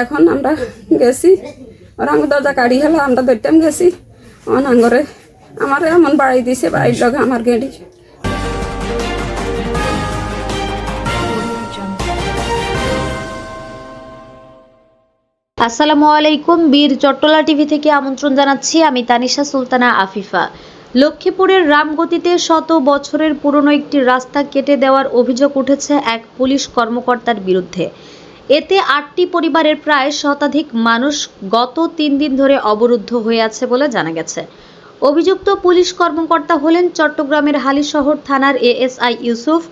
এখন আমরা গেছি। ওর দরজা কাড়ি হলো, আমরা ধরতাম গেছি। অন আঙ্গরে আমার এমন বাড়ি দিছে, বাড়ির লগে আমার গেড়ি। আসসালামু আলাইকুম, বীর চট্টলা টিভি থেকে আমন্ত্রণ জানাচ্ছি আমি তানিশা সুলতানা আফিফা। লক্ষ্মীপুরের রামগতিতে শত বছরের পুরনো একটি রাস্তা কেটে দেওয়ার অভিযোগ উঠেছে এক পুলিশ কর্মকর্তার বিরুদ্ধে। এতে আটটি পরিবারের প্রায় শতাধিক মানুষ গত তিন দিন ধরে অবরুদ্ধ হয়ে আছে বলে জানা গেছে। অভিযুক্ত পুলিশ কর্মকর্তা হলেন চট্টগ্রামের হালিশহর থানার এএসআই ইউসুফ।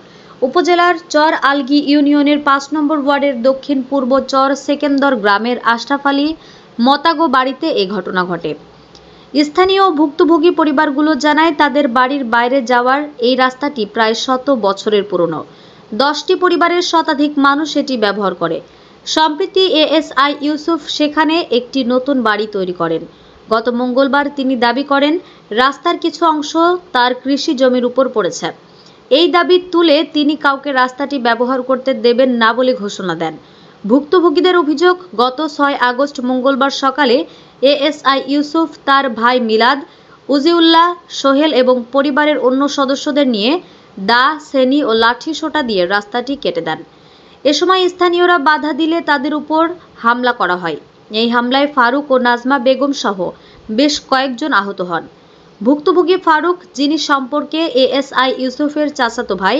উপজেলার চর আলগি ইউনিয়নের পাঁচ নম্বর ওয়ার্ডের দক্ষিণ পূর্ব চর সেকেন্দর গ্রামের আশরাফ আলী মতাগো বাড়িতে এ ঘটনা ঘটে। স্থানীয় ভুক্তভোগী পরিবারগুলো জানায়, তাদের বাড়ির বাইরে যাওয়ার এই রাস্তাটি প্রায় শত বছরের পুরনো। দশটি পরিবারের শতাধিক মানুষ এটি ব্যবহার করে। সম্প্রতি এএসআই ইউসুফ সেখানে একটি নতুন বাড়ি তৈরি করেন। গত মঙ্গলবার তিনি দাবি করেন, রাস্তার কিছু অংশ তার কৃষি জমির উপর পড়েছে। এই দাবি তুলে তিনি কাউকে রাস্তাটি ব্যবহার করতে দেবেন না বলে ঘোষণা দেন। ভুক্তভোগীদের অভিযোগ, গত ছয় আগস্ট মঙ্গলবার সকালে এএসআই ইউসুফ, তার ভাই মিলাদ, উজিউল্লাহ, সোহেল এবং পরিবারের অন্য সদস্যদের নিয়ে দা, সেনি ও লাঠি সোটা দিয়ে রাস্তাটি কেটে দেন। এ সময় স্থানীয়রা বাধা দিলে তাদের উপর হামলা করা হয়। এই হামলায় ফারুক ও নাজমা বেগম সহ বেশ কয়েকজন আহত হন। ভুক্তভোগী ফারুক, যিনি সম্পর্কে এএসআই ইউসুফের চাচাতো ভাই,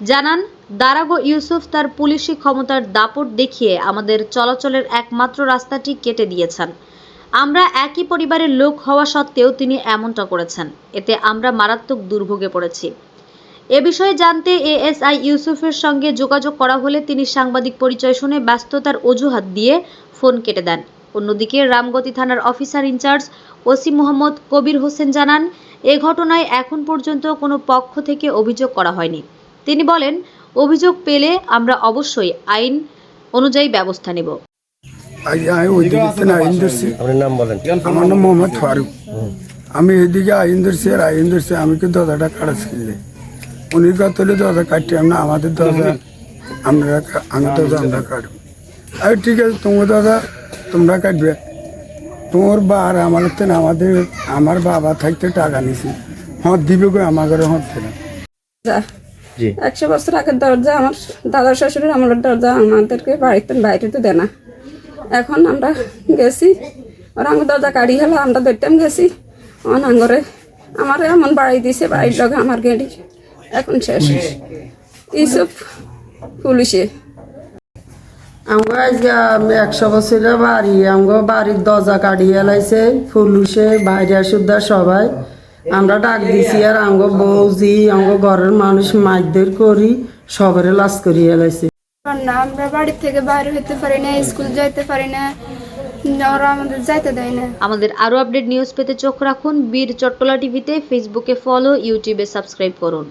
জানান, দারাগো ইউসুফ তার পুলিশি ক্ষমতার দাপট দেখিয়ে আমাদের চলাচলের একমাত্র রাস্তাটি কেটে দিয়েছেন। আমরা একই পরিবারের লোক হওয়া সত্ত্বেও তিনি এমনটা করেছেন। এতে আমরা মারাত্মক দুর্ভোগে পড়েছি। এ বিষয়ে জানতে এএসআই ইউসুফের সঙ্গে যোগাযোগ করা হলে তিনি সাংবাদিক পরিচয় শুনে ব্যস্ততার অজুহাত দিয়ে ফোন কেটে দেন। অন্যদিকে রামগতি থানার officer in charge OC Mohammad Kabir Hossain জানান এ ঘটনায় এখন পর্যন্ত কোনো পক্ষ থেকে অভিযোগ করা হয়নি। তিনি বলেন অভিযোগ পেলে আমরা অবশ্যই আইন অনুযায়ী ব্যবস্থা নেব। আমি আমার নাম মোহাম্মদ ফারুক। এদিকে আইন ধরছি আর আইন ধরছি আমি কি দরজাটা কাটা ছিললে উনি কতলে দরজা কাটছি আমরা আমাদের দরজা আমরা কা- আমি দরজা আমরা কাটব। আর ঠিক আছে তোমার দরজা তোমরা কাটবে। তোমার বা আর আমার আমাদের আমার বাবা থাকতে টাকা নিছি হ্যাঁ দিবে গো আমার ঘরে হচ্ছে না। যা। একশো বছর আগের দরজা আমার দাদা শ্বশুরের আমলের দরজা আমাদেরকে বাড়িতে বাইরে তো দেয় না। এখন আমরা গেছি ওর আঙ্গুর দরজা কাড়ি হলো আমরা ধরতাম গেছি। অন আঙ্গরে আমার এমন বাড়ি দিছে বাড়ির লগে আমার গেড়ি। এখন শেষ। ইসব পুলিশে। আমগো আজকে একশো বছরের বাড়ি আমগো বাড়ির দরজা কাটিয়ে এলাইছে ফুলুসে বাইরে সুদ্ধা সবাই। আমরা ডাক দিছি আর আমগো বৌজি আমগো ঘরের মানুষ মাইদের করি সবারে লাশ করিয়ে এলাইছে না আমরা বাড়ি থেকে বাইরে হতে পারি না স্কুল যাইতে পারি না ওরা আমাদের যাইতে দেয় না। আমাদের আরও আপডেট নিউজ পেতে চোখ রাখুন বীর চট্টলা টিভিতে ফেসবুকে ফলো ইউটিউবে সাবস্ক্রাইব করুন।